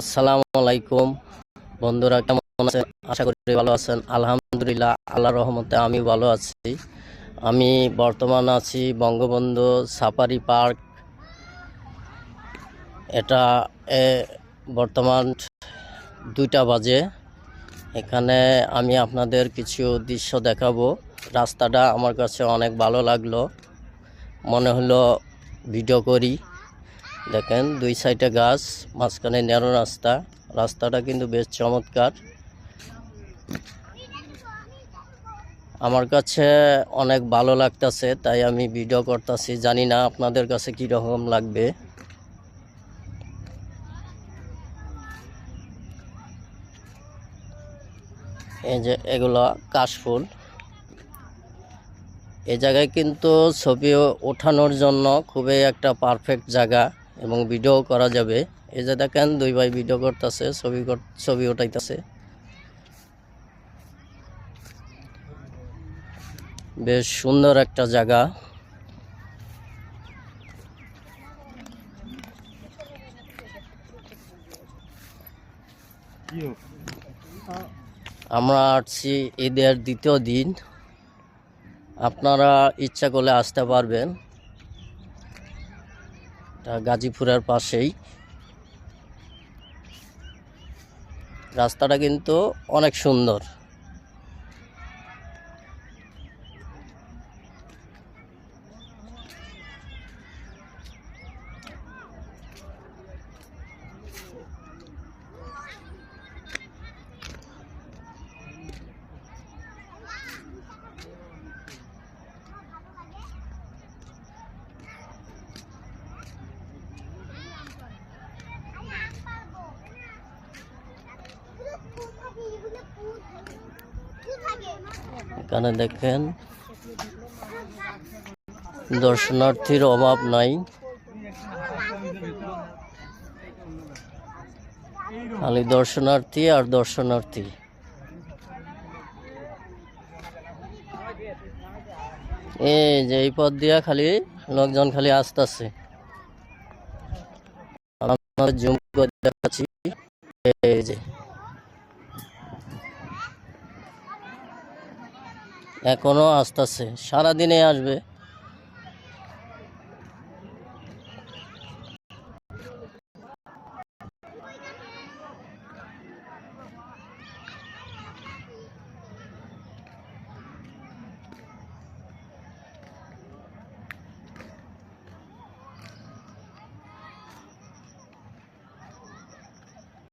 আসসালামু আলাইকুম। বন্ধুরা, কেমন আছেন? আশা করি ভালো আছেন। আলহামদুলিল্লাহ আল্লাহ রহমতে আমি ভালো আছি। আমি বর্তমান আছি বঙ্গবন্ধু সাফারি পার্ক। এটা বর্তমান দুইটা বাজে। এখানে আমি আপনাদের কিছু দৃশ্য দেখাবো। রাস্তাটা আমার কাছে অনেক ভালো লাগল। মনে হলো ভিডিও করি। দেখেন, দুই সাইডে গাছ, মাঝখানে ন্যারো রাস্তা। রাস্তাটা কিন্তু বেশ চমৎকার। আমার কাছে অনেক ভালো লাগতেছে, তাই আমি ভিডিও করতেছি। জানি না আপনাদের কাছে কীরকম লাগবে। এই যে এগুলো কাশফুল এ জায়গায় কিন্তু ছবি ওঠানোর জন্য খুবই একটা পারফেক্ট জায়গা। এবং ভিডিও করা যাবে। এই যে দেখেন, দুই ভাই ভিডিও করতেছে, ছবি ছবি ওঠাইতেছে বেশ সুন্দর একটা জায়গা। আমরা আসছি ঈদের দ্বিতীয় দিন। আপনারা ইচ্ছা করলে আসতে পারবেন। এটা গাজীপুরের পাশেই। রাস্তাটা কিন্তু অনেক সুন্দর। এখানে দেখেন। দর্শনার্থীর অভাব নাই। খালি দর্শনার্থী আর দর্শনার্থী। এই যে এই পথ দিয়া খালি লোকজন খালি আসতেছে। আপনাদের জুম দেখাচ্ছি। এই যে। এখনও আসতেছে সারাদিনে আসবে।